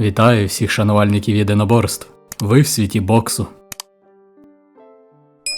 Вітаю всіх шанувальників єдиноборств. Ви в світі боксу.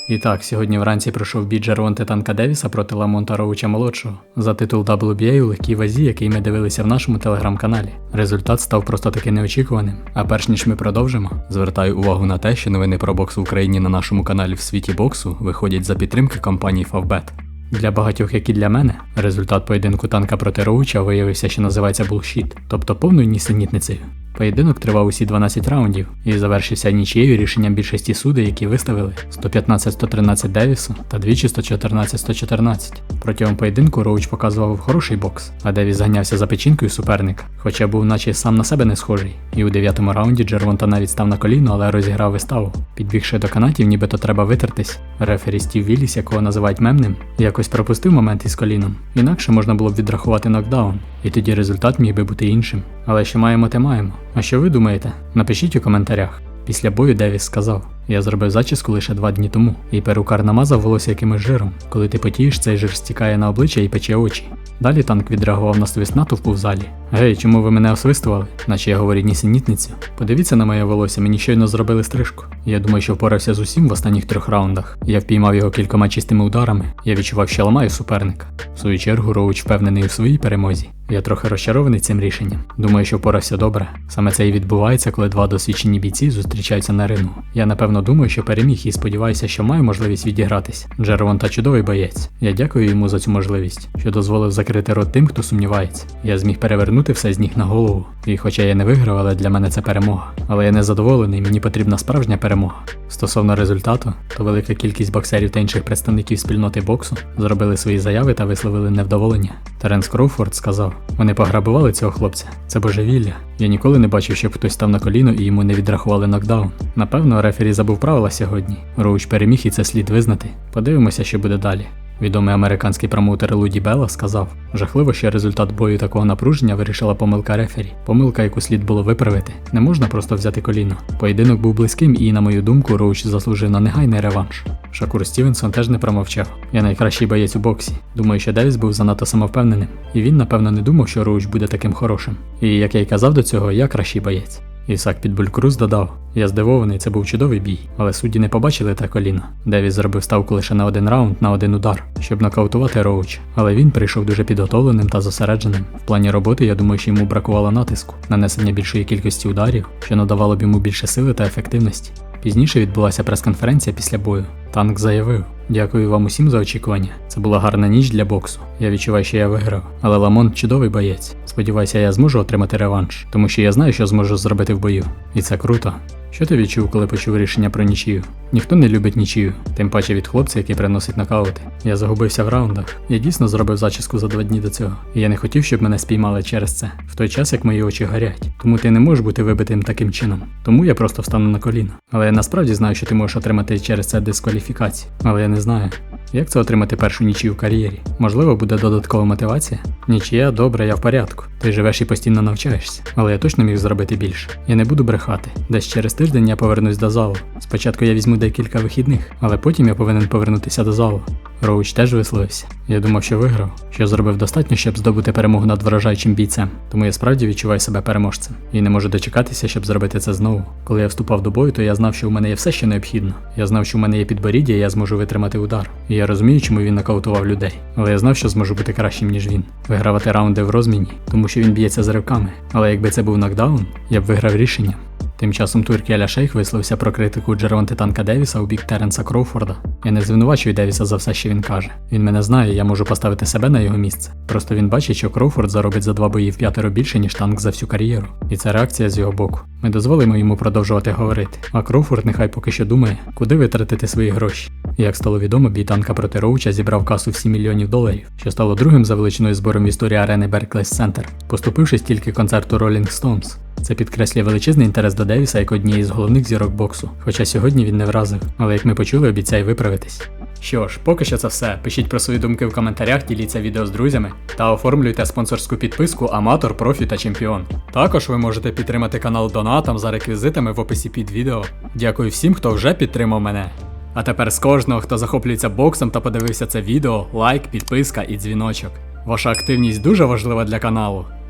І так, сьогодні вранці пройшов бій Джервонте Танка Девіса проти Ламонта Роуча молодшого за титул WBA у легкій вазі, який ми дивилися в нашому телеграм-каналі. Результат став просто таки неочікуваним. А перш ніж ми продовжимо, звертаю увагу на те, що новини про бокс в Україні на нашому каналі в світі боксу виходять за підтримки компанії Favbet. Для багатьох, як і для мене, результат поєдинку танка проти Роуча виявився, що називається булшіт, тобто повною нісенітницею. Поєдинок тривав усі 12 раундів і завершився нічією рішенням більшості судей, які виставили 115-113 Девісу та двічі 114-114. Протягом поєдинку Роуч показував хороший бокс, а Девіс ганявся за печінкою суперника, хоча був наче сам на себе не схожий. І у дев'ятому раунді Джервонта навіть став на коліно, але розіграв виставу. Підбігши до канатів, нібито треба витертись. Рефері Стів Вілліс, якого називають мемним, якось пропустив момент із коліном. Інакше можна було б відрахувати нокдаун, і тоді результат міг би бути іншим. Але що маємо, те маємо. А що ви думаєте? Напишіть у коментарях. Після бою Девіс сказав: Я зробив зачіску лише два дні тому, і перукар намазав волосся якимось жиром. Коли ти потієш, цей жир стікає на обличчя і пече очі. Далі танк відреагував на свист натовпу в залі. Гей, чому ви мене освистували? Наче я говорю нісенітницю. Подивіться на моє волосся, мені щойно зробили стрижку. Я думаю, що впорався з усім в останніх трьох раундах. Я впіймав його кількома чистими ударами. Я відчував, що ламаю суперника. В свою чергу Роуч впевнений у своїй перемозі. Я трохи розчарований цим рішенням. Думаю, що впорався добре. Саме це і відбувається, коли два досвідчені бійці зустрічаються на рингу. Я напевно думаю, що переміг і сподіваюся, що маю можливість відігратись. Джервон та чудовий боєць. Я дякую йому за цю можливість, що дозволив закрити рот тим, хто сумнівається. Я зміг перевернути все з ніг на голову. І хоча я не виграв, але для мене це перемога. Але я не задоволений, мені потрібна справжня перемога. Стосовно результату, то велика кількість боксерів та інших представників спільноти боксу зробили свої заяви та висловили невдоволення. Теренс Кроуфорд сказав: вони пограбували цього хлопця. Це божевілля. Я ніколи не бачив, щоб хтось став на коліно і йому не відрахували нокдаун. Напевно, рефері забув правила сьогодні. Роуч переміг і це слід визнати. Подивимося, що буде далі. Відомий американський промоутер Луді Белла сказав: жахливо, що результат бою такого напруження вирішила помилка рефері. Помилка, яку слід було виправити. Не можна просто взяти коліно. Поєдинок був близьким, і, на мою думку, Роуч заслужив на негайний реванш. Шакур Стівенсон теж не промовчав. Я найкращий боєць у боксі. Думаю, що Девіс був занадто самовпевненим, і він, напевно, не думав, що Роуч буде таким хорошим. І як я й казав до цього, я кращий боєць. Ісак Підбулькрус додав: Я здивований, це був чудовий бій, але судді не побачили те коліно. Девіс зробив ставку лише на один раунд на один удар, щоб нокаутувати Роуч. Але він прийшов дуже підготовленим та зосередженим. В плані роботи я думаю, що йому бракувало натиску, нанесення більшої кількості ударів, що надавало б йому більше сили та ефективності. Пізніше відбулася прес-конференція після бою. Танк заявив: Дякую вам усім за очікування. Це була гарна ніч для боксу. Я відчуваю, що я виграв. Але Ламонт чудовий боєць. Сподіваюся, я зможу отримати реванш, тому що я знаю, що зможу зробити в бою. І це круто. Що ти відчув, коли почув рішення про нічию? Ніхто не любить нічию, тим паче від хлопця, який приносить нокаути. Я загубився в раундах. Я дійсно зробив зачіску за два дні до цього. І я не хотів, щоб мене спіймали через це, в той час як мої очі горять. Тому ти не можеш бути вибитим таким чином. Тому я просто встану на коліна. Але я насправді знаю, що ти можеш отримати через це дискваліфікацію. Але я не знаю. Як це отримати першу нічию в кар'єрі? Можливо, буде додаткова мотивація? Нічия, добре, я в порядку. Ти живеш і постійно навчаєшся, але я точно міг зробити більше. Я не буду брехати. Десь через тиждень я повернусь до залу. Спочатку я візьму декілька вихідних, але потім я повинен повернутися до залу. Роуч теж висловився. Я думав, що виграв, що зробив достатньо, щоб здобути перемогу над вражаючим бійцем. Тому я справді відчуваю себе переможцем і не можу дочекатися, щоб зробити це знову. Коли я вступав до бою, то я знав, що у мене є все, що необхідно. Я знав, що у мене є підборіддя, і я зможу витримати удар. І я розумію, чому він нокаутував людей. Але я знав, що зможу бути кращим, ніж він. Вигравати раунди в розміні, тому що він б'ється з ривками. Але якби це був нокдаун, я б виграв рішенням. Тим часом Туркі Аля Шейх висловився про критику Джервонти Танка Девіса у бік Теренса Кроуфорда. Я не звинувачую Девіса за все, що він каже. Він мене знає, я можу поставити себе на його місце. Просто він бачить, що Кроуфорд заробить за два бої в п'ятеро більше, ніж танк за всю кар'єру. І це реакція з його боку. Ми дозволимо йому продовжувати говорити. А Кроуфорд нехай поки що думає, куди витратити свої гроші. Як стало відомо, бій танка проти Роуча зібрав касу в 7 мільйонів доларів, що стало другим за величиною збором в історії арени Берклес Центр, поступившись тільки концерту Rolling Stones. Це підкреслює величезний інтерес до Девіса як однієї з головних зірок боксу. Хоча сьогодні він не вразив, але як ми почули, обіцяє виправитись. Що ж, поки що це все. Пишіть про свої думки в коментарях, діліться відео з друзями та оформлюйте спонсорську підписку Аматор, Профі та Чемпіон. Також ви можете підтримати канал донатом за реквізитами в описі під відео. Дякую всім, хто вже підтримав мене. А тепер з кожного, хто захоплюється боксом та подивився це відео, лайк, підписка і дзвіночок. Ваша активність дуже важлива для каналу.